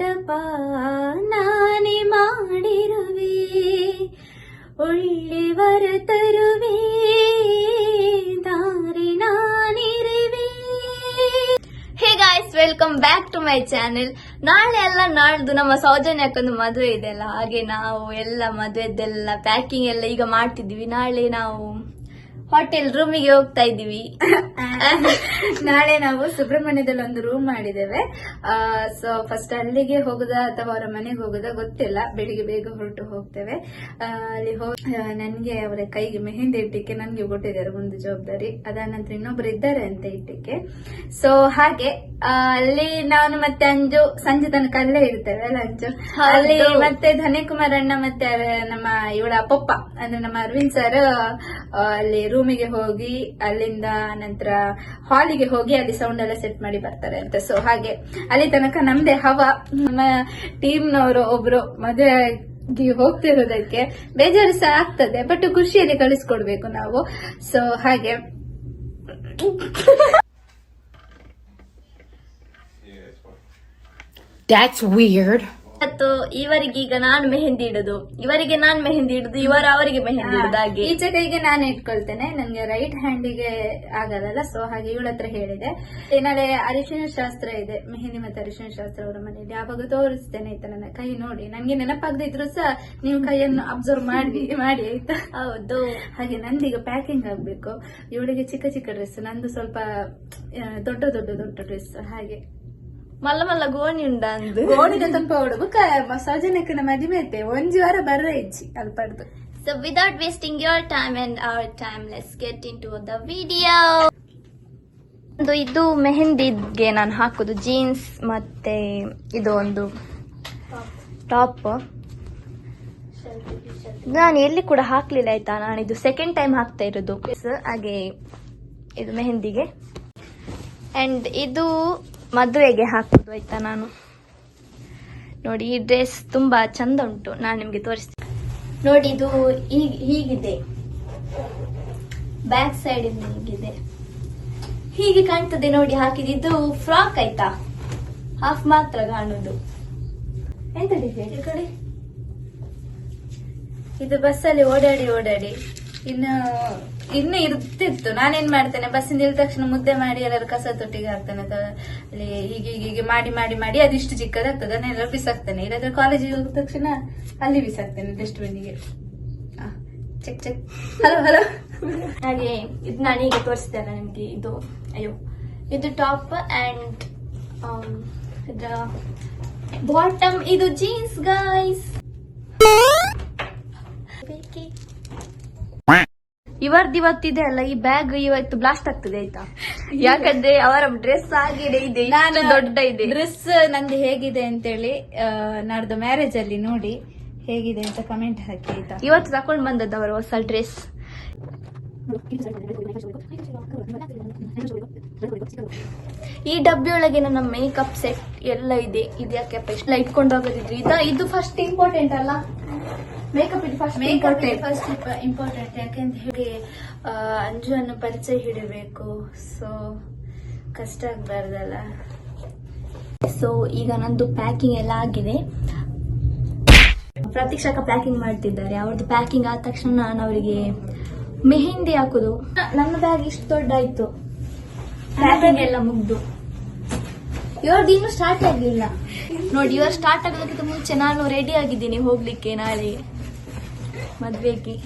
ಮಂಟಪ ನಾನೇ ಮಾಡಿರುವೆ. ಒಳ್ಳೆವರ ತರುವೆ, ದಾರಿ ನಾನಿರುವೆ. Hey guys welcome back to my channel ನಾಳೆ ಎಲ್ಲ ನಾಳ್ದು ನಮ್ಮ ಸೌಜನ್ಯಕ್ಕೊಂದು ಮದುವೆ ಇದೆಯಲ್ಲ ಹಾಗೆ ನಾವು ಎಲ್ಲ ಮದುವೆದೆಲ್ಲ ಪ್ಯಾಕಿಂಗ್ ಎಲ್ಲ ಈಗ ಮಾಡ್ತಿದ್ವಿ ನಾಳೆ ನಾವು ಹೋಟೆಲ್ ರೂಮಿಗೆ ಹೋಗ್ತಾ ಇದೀವಿ ನಾಳೆ ನಾವು ಸುಬ್ರಹ್ಮಣ್ಯದಲ್ಲಿ ಒಂದು ರೂಮ್ ಮಾಡಿದ್ದೇವೆ. ಸೊ ಫಸ್ಟ್ ಅಲ್ಲಿಗೆ ಹೋಗುದ ಅಥವಾ ಅವರ ಮನೆಗೆ ಹೋಗುದ ಗೊತ್ತಿಲ್ಲ. ಬೆಳಿಗ್ಗೆ ಬೇಗ ಹೊರಟು ಹೋಗ್ತೇವೆ. ಅಲ್ಲಿ ಹೋಗಿ ನನ್ಗೆ ಅವರ ಕೈಗೆ ಮೆಹಂದಿ ಇಟ್ಟಿಕ್ಕೆ ನನ್ಗೆ ಕೊಟ್ಟಿದ್ದಾರೆ ಒಂದು ಜವಾಬ್ದಾರಿ. ಅದಾದ ನಂತರ ಇನ್ನೊಬ್ರು ಇದ್ದಾರೆ ಅಂತ ಇಟ್ಟಿಕ್ಕೆ. ಸೊ ಹಾಗೆ ಅಲ್ಲಿ ನಾನು ಮತ್ತೆ ಅಂಜು ಸಂಜೆ ತನಕ ಅಲ್ಲೇ ಇರ್ತೇವೆ ಅಲ್ಲ ಅಂಜು? ಅಲ್ಲಿ ಮತ್ತೆ ಧನ್ಯಕುಮಾರ್ ಅಣ್ಣ ಮತ್ತೆ ನಮ್ಮ ಇವಳ ಅಪ್ಪಪ್ಪ ಅಂದ್ರೆ ನಮ್ಮ ಅರವಿಂದ್ ಸರ್ ಅಲ್ಲಿ ರೂಮಿಗೆ ಹೋಗಿ, ಅಲ್ಲಿಂದ ನಂತರ ಹಾಲಿಗೆ ಹೋಗಿ ಅಲ್ಲಿ ಸೌಂಡ್ ಎಲ್ಲ ಸೆಟ್ ಮಾಡಿ ಬರ್ತಾರೆ ಅಂತ. ಸೊ ಹಾಗೆ ಅಲ್ಲಿ ತನಕ ನಮ್ದೇ ಹವ. ನಮ್ಮ ಟೀಮ್ನವರು ಒಬ್ರು ಮದುವೆಗೆ ಹೋಗ್ತಿರೋದಕ್ಕೆ ಬೇಜಾರು ಸಹ ಆಗ್ತದೆ ಬಟ್ ಖುಷಿಯಲ್ಲಿ ಕಳಿಸ್ಕೊಡ್ಬೇಕು ನಾವು. ಸೊ ಹಾಗೆ. That's weird. ಮತ್ತು ಇವರಿಗೆ ಈಗ ನಾನು ಮೆಹಂದಿ ಇಡುದು. ಇವರಿಗೆ ನಾನು ಮೆಹಂದಿ ಇಡುದು ಇವರ ಅವರಿಗೆ ಮೆಹಂದಿ ಇಡುದು ಹಾಗೆ ಈಚೆ ಕೈಗೆ ನಾನು ಇಟ್ಕೊಳ್ತೇನೆ. ನನ್ಗೆ ರೈಟ್ ಹ್ಯಾಂಡಿಗೆ ಆಗಲ್ಲ ಸೊ ಹಾಗೆ ಇವಳ ಹತ್ರ ಹೇಳಿದೆ. ಏನಾದ್ರೆ ಅರಿಶಿನ ಶಾಸ್ತ್ರ ಇದೆ ಮೆಹಂದಿ ಮತ್ತೆ ಅರಿಶಿನ ಶಾಸ್ತ್ರ ಅವರ ಮನೆಯಲ್ಲಿ. ಯಾವಾಗ ತೋರಿಸ್ತೇನೆ ಆಯ್ತಾ ನನ್ನ ಕೈ ನೋಡಿ. ನನ್ಗೆ ನೆನಪಾಗದಿದ್ರು ಸಹ ನೀವು ಕೈಯನ್ನು ಅಬ್ಸರ್ವ್ ಮಾಡಿ ಮಾಡಿ ಆಯ್ತಾ? ಹೌದು. ಹಾಗೆ ನಂದೀಗ ಪ್ಯಾಕಿಂಗ್ ಆಗ್ಬೇಕು. ಇವಳಿಗೆ ಚಿಕ್ಕ ಚಿಕ್ಕ ಡ್ರೆಸ್ ನಂದು ಸ್ವಲ್ಪ ದೊಡ್ಡ ದೊಡ್ಡ ದೊಡ್ಡ ಡ್ರೆಸ್ ಹಾಗೆ. ಮಲ್ಲ ಮಲ್ಲ ಗೋಣಿ ಉಂಡ ಅಂದು ಗೋಣಿದ ತಂಪ ಬುಕ ಸೌಜನ್ಯಕ್ಕನ ಮದುವೆ ಐತೆ ಒಂಜಿ ವಾರ ಬರ್ರ ಇಜ್ಜಿ ಅಲ್ಪಡ್ದು. So without wasting your time and our time let's get into the video ಒಂದು ಇದು ಮೆಹಂದಿಗೆ ನಾನು ಹಾಕುದು ಜೀನ್ಸ್ ಮತ್ತೆ ಇದು ಒಂದು ಟಾಪ್ ನಾನು ಎಲ್ಲಿ ಕೂಡ ಹಾಕ್ಲಿಲ್ಲ ಆಯ್ತಾ? ನಾನು ಇದು ಸೆಕೆಂಡ್ ಟೈಮ್ ಹಾಕ್ತಾ ಇರೋದು. ಹಾಗೆ ಇದು ಮೆಹಂದಿಗೆ. ಅಂಡ್ ಇದು ಮದುವೆಗೆ ಹಾಕುದು ಆಯ್ತಾ ನಾನು? ನೋಡಿ, ಈ ಡ್ರೆಸ್ ತುಂಬಾ ಚಂದ ಉಂಟು. ನಾನು ನಿಮ್ಗೆ ತೋರಿಸ್ತೀನಿ. ನೋಡಿ, ಇದು ಹೀಗ್- ಹೀಗಿದೆ. ಬ್ಯಾಕ್ ಸೈಡ್ ಹೀಗಿದೆ. ಹೀಗೆ ಕಾಣ್ತದೆ ನೋಡಿ ಹಾಕಿದ ಇದು ಫ್ರಾಕ್ ಆಯ್ತಾ? ಹಾಫ್ ಮಾತ್ರ ಕಾಣುದು. ಎಂತ ಇದು ಬಸ್ಸಲ್ಲಿ ಓಡಾಡಿ ಓಡಾಡಿ. ಇನ್ನು ಇನ್ನು ಇರ್ತಿತ್ತು. ನಾನೇನ್ ಮಾಡ್ತೇನೆ? ಬಸ್ಸಿಂದ ಇಳಿದ ತಕ್ಷಣ ಮುದ್ದೆ ಮಾಡಿ, ಎಲ್ಲರೂ ಕಸ ತೊಟ್ಟಿಗೆ ಹಾಕ್ತೇನೆ. ಅಥವಾ ಅಲ್ಲಿ ಹೀಗೆ ಹೀಗೆ ಮಾಡಿ ಮಾಡಿ ಮಾಡಿ ಅದಿಷ್ಟು ಚಿಕ್ಕದಾಗ್ತದೆ. ಅದನ್ನೆಲ್ಲ ಬಿಸಾಕ್ತೇನೆ. ಇಲ್ಲಾದ್ರೆ ಕಾಲೇಜಿಗೆ ಹೋದ ತಕ್ಷಣ ಅಲ್ಲಿ ಬಿಸಾಕ್ತೇನೆ ಡಸ್ಟ್ಬಿನ್ಗೆ ಚೆಕ್ ಚೆಕ್ ಹಲೋ ಹಲೋ ಹಾಗೆ, ಇದು ನಾನು ಈಗ ಅಲ್ಲ ನಿಮ್ಗೆ, ಇದು, ಅಯ್ಯೋ. ಇದು ಟಾಪ್ ಅಂಡ್ ಇದರ ಬಾಟಮ್ ಇದು ಜೀನ್ಸ್ ಗೈಸ್ ಇವರ್ದು ಇವತ್ತಿದೆ ಅಲ್ಲ ಈ ಬ್ಯಾಗ್ ಇವತ್ತು ಬ್ಲಾಸ್ಟ್ ಆಗ್ತದೆ ಆಯ್ತಾ? ಯಾಕಂದ್ರೆ ಅವರ ಡ್ರೆಸ್ ಆಗಿದೆ ಇದೆ ನಾನು ದೊಡ್ಡ ಇದೆ. ಡ್ರೆಸ್ ನಂದು ಹೇಗಿದೆ ಅಂತೇಳಿ ನಾಡ್ದು ಮ್ಯಾರೇಜ್ ಅಲ್ಲಿ ನೋಡಿ ಹೇಗಿದೆ ಅಂತ ಕಮೆಂಟ್ ಹಾಕಿ ಆಯ್ತಾ? ಇವತ್ತು ತಕೊಂಡ್ ಬಂದದ್ದು ಅವರು ಹೊಸ ಡ್ರೆಸ್ ಈ ಡಬ್ಬಿಯೊಳಗೆ ನನ್ನ ಮೇಕಪ್ ಸೆಟ್ ಎಲ್ಲ ಇದೆ. ಇದ್ಯಾಕೆ ಇಟ್ಕೊಂಡು ಹೋಗೋದಿದ್ರಿ? ಇದು ಫಸ್ಟ್ ಇಂಪಾರ್ಟೆಂಟ್ ಅಲ್ಲ. ಮೇಕಪ್ ಇದು first makeup important first important ಯಾಕೆಂತ ಹೇಳಿ ಅಂಜುವನ್ನು ಪರಿಚಯ ಹಿಡಬೇಕು. ಸೊ ಕಷ್ಟ ಆಗ್ಬಾರ್ದಲ್ಲ. ಸೊ ಈಗ ನಂದು ಪ್ಯಾಕಿಂಗ್ ಎಲ್ಲ ಆಗಿದೆ. ಪ್ರತೀಕ್ಷಕ ಪ್ಯಾಕಿಂಗ್ ಮಾಡ್ತಿದ್ದಾರೆ. ಅವ್ರದ್ದು ಪ್ಯಾಕಿಂಗ್ ಆದ ತಕ್ಷಣ ನಾನು ಅವರಿಗೆ ಮೆಹೆಂದಿ ಹಾಕುದು. ನನ್ನ ಬ್ಯಾಗ್ ಇಷ್ಟು ದೊಡ್ಡ ಆಯ್ತು ಪ್ಯಾಕಿಂಗ್ ಎಲ್ಲ ಮುಗ್ದು. ಇವ್ರದ್ದು ಇನ್ನೂ ಸ್ಟಾರ್ಟ್ ಆಗಲಿಲ್ಲ. ನೋಡಿ ಇವರು ಸ್ಟಾರ್ಟ್ ಆಗೋದಕ್ಕಿಂತ ಮುಂಚೆ ನಾನು ರೆಡಿ ಆಗಿದ್ದೀನಿ ಹೋಗ್ಲಿಕ್ಕೆ ನಾಳೆ. ಮದ್ವೆಗೆ.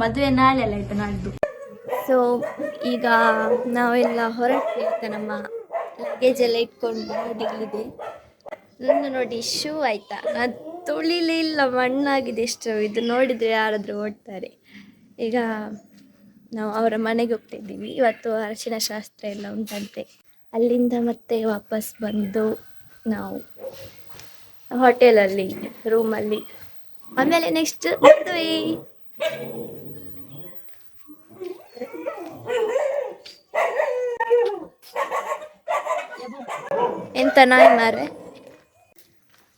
ಮದುವೆ ನಾಳೆ ಅಲ್ಲ ಆಯಿತು ನಾಡ್ದು ಸೊ ಈಗ ನಾವೆಲ್ಲ ಹೊರಟ್ವಿ ಅಂತ ನಮ್ಮ ಲಗೇಜ್ ಎಲ್ಲ ಇಟ್ಕೊಂಡು ನೋಡಿ ನನ್ನ ನೋಡಿ ಶೂ ಆಯ್ತಾ. ನಾನು ತುಳಿಲಿಲ್ಲ ಮಣ್ಣಾಗಿದೆ ಎಷ್ಟು. ಇದು ನೋಡಿದ್ರೆ ಯಾರಾದರೂ ಓಡ್ತಾರೆ. ಈಗ ನಾವು ಅವರ ಮನೆಗೆ ಹೋಗ್ತಿದ್ದೀವಿ. ಇವತ್ತು ಅರಶಿನ ಶಾಸ್ತ್ರ ಎಲ್ಲ ಉಂಟಂತೆ. ಅಲ್ಲಿಂದ ಮತ್ತೆ ವಾಪಸ್ ಬಂದು ನಾವು ಹೋಟೆಲಲ್ಲಿ ರೂಮಲ್ಲಿ ಆಮೇಲೆ ನೆಕ್ಸ್ಟ್ ಮದುವೆ ಎಂತ ನಾಯಿ ಮಾರೆ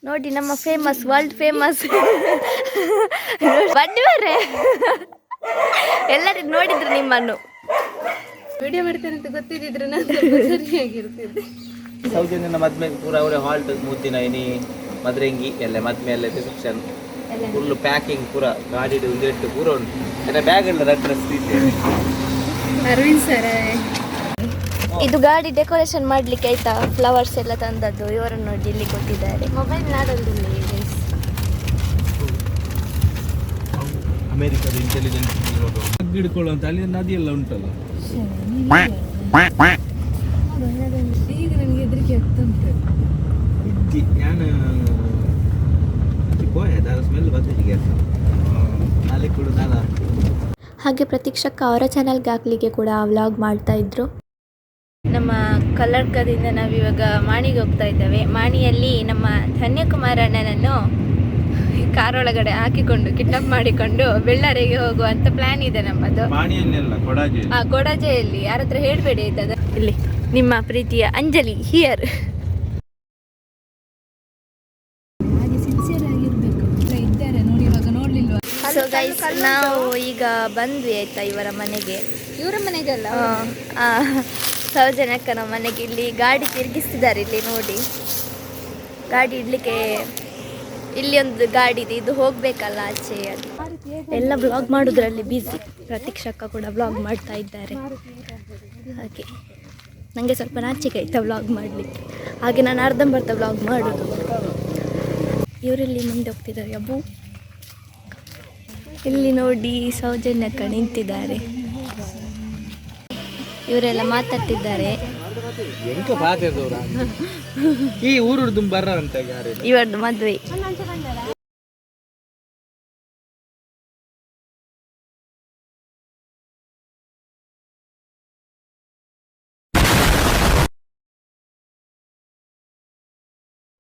ನೋಡಿ ನಮ್ಮ ಫೇಮಸ್ ವರ್ಲ್ಡ್ ಫೇಮಸ್ ಬನ್ನಿ ಮಾರೆ ಎಲ್ಲರಿಗೂ ನೋಡಿದ್ರು ನಿಮ್ಮನ್ನು. ವಿಡಿಯೋ ಮಾಡ್ತೇನೆ ಅಂತ ಗೊತ್ತಿದ್ರೆ ನಾನು ಸರಿಯಾಗಿರ್ತಿದ್ದೆ. ಸೌಜನ್ಯನ ಮದ್ಮೆ ಪೂರ ಅವರೇ ಹಾಲ್ಟ್ ಮೂತಿನ ಇನಿ ಮದ್ರೆಂಗಿ ಎಲ್ಲ ಮದ್ಮೆ ಎಲ್ಲ ರಿಸೆಪ್ಷನ್ ಫುಲ್ ಪ್ಯಾಕಿಂಗ್ ಪೂರ ಗಾಡಿ ಒಂದಿಟ್ಟು ಪೂರ ಉಂಟು. ಎಲ್ಲ ಬ್ಯಾಗ್ ಎಲ್ಲ ಅಡ್ರೆಸ್ ಅರವಿಂದ್ ಸರ್ ಇದು ಗಾಡಿ ಡೆಕೋರೇಷನ್ ಮಾಡ್ಲಿಕ್ಕೆ ಆಯ್ತಾ? ಫ್ಲವರ್ಸ್ ಎಲ್ಲ ತಂದದ್ದು ಇವರನ್ನು ನೋಡಿ ಇಲ್ಲಿ ಕೊಟ್ಟಿದ್ದಾರೆ. ಮೊಬೈಲ್ ನಾಡೊಂದಿಲ್ಲ ಅಮೆರಿಕದ ಇಂಟೆಲಿಜೆನ್ಸ್ ಹಿಡ್ಕೊಳ್ಳುವಂತ ಅಲ್ಲಿ ನದಿ ಎಲ್ಲ ಉಂಟಲ್ಲ? ಈಗ ನನಗೆ ಹೆದರಿಕೆ ಆಗ್ತುಂಟು ಕೂಡ ಹಾಗೆ ಪ್ರತೀಕ್ಷಕ್ಕ ಅವರ ಚಾನಲ್ಗೆ ಹಾಕ್ಲಿಕ್ಕೆ ಕೂಡ ವ್ಲಾಗ್ ಮಾಡ್ತಾ ಇದ್ರು. ನಮ್ಮ ಕಲ್ಲಡ್ಕದಿಂದ ನಾವಿವಾಗ ಮಾಣಿಗೆ ಹೋಗ್ತಾ ಇದ್ದೇವೆ. ಮಾಣಿಯಲ್ಲಿ ನಮ್ಮ ಧನ್ಯಕುಮಾರ್ ಅಣ್ಣನನ್ನು ಕಾರ್ ಒಳಗಡೆ ಹಾಕಿಕೊಂಡು ಕಿಡ್ನಾಪ್ ಮಾಡಿಕೊಂಡು ಬೆಳ್ಳಾರಿಗೆ ಹೋಗುವಂತ ಪ್ಲಾನ್ ಇದೆ ನಮ್ಮದು. ಆ ಕೊಡಜೆಯಲ್ಲಿ. ಯಾರ ಹತ್ರ ಹೇಳ್ಬೇಡಿ ಇದ್ದದ ಇಲ್ಲಿ ನಿಮ್ಮ ಪ್ರೀತಿಯ ಅಂಜಲಿ ಹಿಯರ್ ಸೊ ಗೈಸ್ ನಾವು ಈಗ ಬಂದ್ವಿ ಆಯ್ತಾ ಇವರ ಮನೆಗೆ. ಇವರ ಮನೆಗಲ್ಲ? ಆ, ಸೌಜನ್ಯಕ್ಕನ ಮನೆಗೆ ಇಲ್ಲಿ ಗಾಡಿ ತಿರುಗಿಸ್ತಿದ್ದಾರೆ ಇಲ್ಲಿ ನೋಡಿ. ಗಾಡಿ ಇಡ್ಲಿಕ್ಕೆ ಇಲ್ಲಿ ಒಂದು ಗಾಡಿ ಇದೆ ಇದು ಹೋಗ್ಬೇಕಲ್ಲ ಆಚೆ ಅದು ಎಲ್ಲ ಬ್ಲಾಗ್ ಮಾಡೋದ್ರಲ್ಲಿ ಬ್ಯುಸಿ ಪ್ರತೀಕ್ಷಕ ಕೂಡ ಬ್ಲಾಗ್ ಮಾಡ್ತಾ ಇದ್ದಾರೆ. ಹಾಗೆ. ನನಗೆ ಸ್ವಲ್ಪ ನಾಚಿಕೆ ಆಯ್ತಾ ಬ್ಲಾಗ್ ಮಾಡಲಿಕ್ಕೆ. ಹಾಗೆ ನಾನು ಅರ್ಧಂಬರ್ಧ ಬ್ಲಾಗ್ ಮಾಡೋದು. ಇವರಲ್ಲಿ ಮುಂದೆ ಹೋಗ್ತಿದ್ದಾರೆ ಅಬ್ಬು ಇಲ್ಲಿ ನೋಡಿ ಸೌಜನ್ಯಕ್ಕ ನಿಂತಿದ್ದಾರೆ. ಇವರೆಲ್ಲ ಮಾತಾಡ್ತಿದ್ದಾರೆ. ಈ ಊರು ಬರ್ರಂತ ಇವರದ್ದು ಮದುವೆ.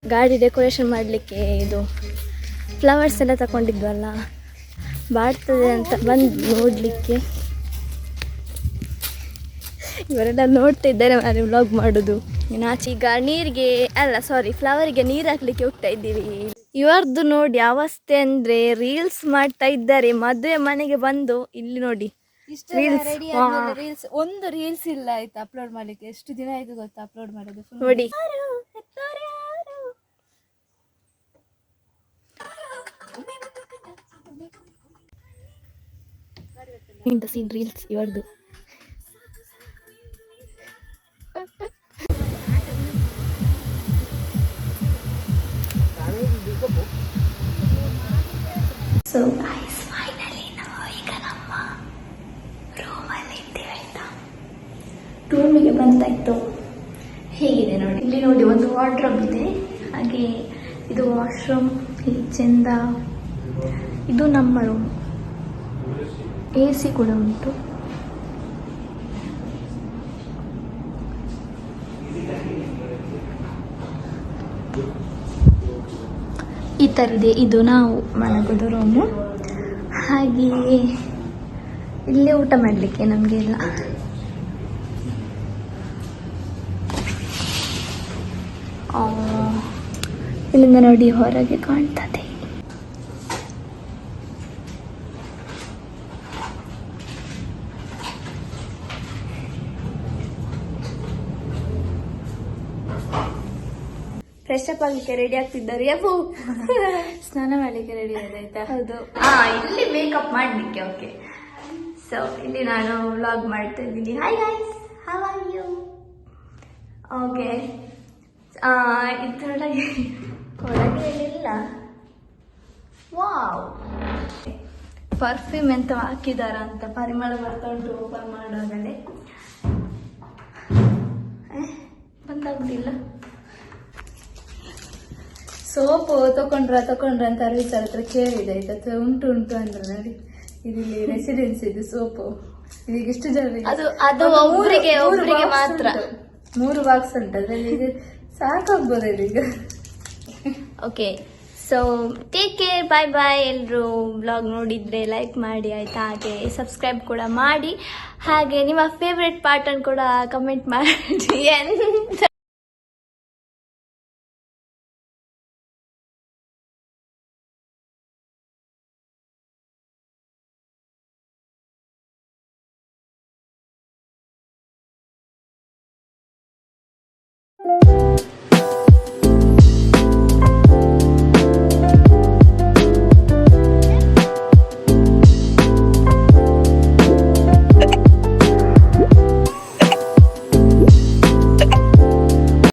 ಗಾಡಿ ಡೆಕೋರೇಷನ್ ಮಾಡಲಿಕ್ಕೆ ಇದು ಫ್ಲವರ್ಸ್ ಎಲ್ಲ ತಗೊಂಡಿದ್ವಲ್ಲ. ಬಾಡ್ತದೆ ಅಂತ ಬಂದು ನೋಡಲಿಕ್ಕೆ. ಇವರೆಲ್ಲ ನೋಡ್ತಾ ಇದ್ದಾರೆ ನಾನು ವ್ಲಾಗ್ ಮಾಡೋದು. ನಾಚಿ ಈಗ ನೀರಿಗೆ ಅಲ್ಲ ಸಾರಿ ಫ್ಲವರಿಗೆ ನೀರು ಹಾಕ್ಲಿಕ್ಕೆ ಹೋಗ್ತಾ ಇದ್ದೀವಿ. ಇವರದ್ದು ನೋಡಿ ಅವಸ್ಥೆ ಅಂದ್ರೆ ರೀಲ್ಸ್ ಮಾಡ್ತಾ ಇದ್ದಾರೆ. ಮದುವೆ ಮನೆಗೆ ಬಂದು ಇಲ್ಲಿ ನೋಡಿ. ರೀಲ್ಸ್ ಒಂದು ರೀಲ್ಸ್ ಇಲ್ಲ ಆಯ್ತು ಅಪ್ಲೋಡ್ ಮಾಡ್ಲಿಕ್ಕೆ. ಎಷ್ಟು ದಿನ ಆಯ್ತು ಗೊತ್ತಾ ಅಪ್ಲೋಡ್ ಮಾಡೋದು? Full ನೋಡಿ ದ ಸೀನ್ ರೀಲ್ಸ್ ಇವರದು ಸೊ ಗೈಸ್ ಫೈನಲಿ ನಾವು ಈಗ ನಮ್ಮ ರೂಮಲ್ಲಿ ಇದ್ದೀವಿ ಆಯ್ತಾ ರೂಮಿಗೆ ಬಂದಾಯ್ತು ಹೇಗಿದೆ ನೋಡಿ ಇಲ್ಲಿ ನೋಡಿ ಒಂದು ವಾರ್ಡ್ರೋಬ್ ಇದೆ ಹಾಗೆ ಇದು ವಾಶ್ರೂಮ್ ಚೆಂದ ಇದು ನಮ್ಮ ರೂಮ್ ಎ ಸಿ ಕೂಡ ಉಂಟು. ಈ ಥರ ಇದೆ ಇದು ನಾವು ಮಲಗೋದು ರೂಮು ಹಾಗೆಯೇ ಇಲ್ಲೇ ಊಟ ಮಾಡಲಿಕ್ಕೆ ನಮಗೆಲ್ಲ ಇಲ್ಲಿಂದ ನೋಡಿ ಹೊರಗೆ ಕಾಣ್ತದೆ. ಫ್ರೆಶ್ ಅಪ್ ಆಗ್ಲಿಕ್ಕೆ ರೆಡಿ ಆಗ್ತಿದ್ದಾರೆ. ಯಪ್ಪು. ಸ್ನಾನ ಮಾಡ್ಲಿಕ್ಕೆ ರೆಡಿ ಆಯ್ತಾ? ಹೌದು. ಹಾ ಇಲ್ಲಿ ಮೇಕಪ್ ಮಾಡ್ಲಿಕ್ಕೆ ಓಕೆ ಸೊ ಇಲ್ಲಿ ನಾನು ವ್ಲಾಗ್ ಮಾಡ್ತಾ ಇದ್ದೀನಿ. Hi guys how are you okay ಇದರೊಳಗೆ ಒಳಗೆ ಏನಿಲ್ಲ. ವಾವ್ ಪರ್ಫ್ಯೂಮ್ ಎಂತ ಹಾಕಿದಾರ ಅಂತ ಪರಿಮಳ ಬರ್ತಾ ಉಂಟು ಓಪನ್ ಮಾಡೋದಾಗಲೇ ಏ, ಬಂದಾಗುದಿಲ್ಲ ಸೋಪು ತಕೊಂಡ್ರ ತಕೊಂಡ್ರ ಅಂತ ಅರವಿಂದ್ ಸರ್ ಹತ್ರ ಕೇಳಿದೆ. ಆಯ್ತಾ ಉಂಟು ಉಂಟು ಅಂದ್ರೆ ನೋಡಿ. ಇದಿಲ್ಲಿ ರೆಸಿಡೆನ್ಸ್ ಇದು ಸೋಪು. ಇದೀಗ ಎಷ್ಟು ಜನ ಅದು ಅದು ಊರಿಗೆ ಒಬ್ಬರಿಗೆ ಮಾತ್ರ. ಮೂರು ಬಾಕ್ಸ್ ಉಂಟು. ಅದ್ರಲ್ಲಿ ಈಗ ಸಾಕಾಗ್ಬೋದು ಇದೀಗ? Okay so take care bye bye ಎಲ್ಲರೂ ಬ್ಲಾಗ್ ನೋಡಿದ್ರೆ ಲೈಕ್ ಮಾಡಿ ಆಯ್ತಾ? ಹಾಗೆ ಸಬ್ಸ್ಕ್ರೈಬ್ ಕೂಡ ಮಾಡಿ. ಹಾಗೆ ನಿಮ್ಮ ಫೇವ್ರೆಟ್ ಪಾರ್ಟನ್ನು ಕೂಡ ಕಮೆಂಟ್ ಮಾಡಿ ಎಂತ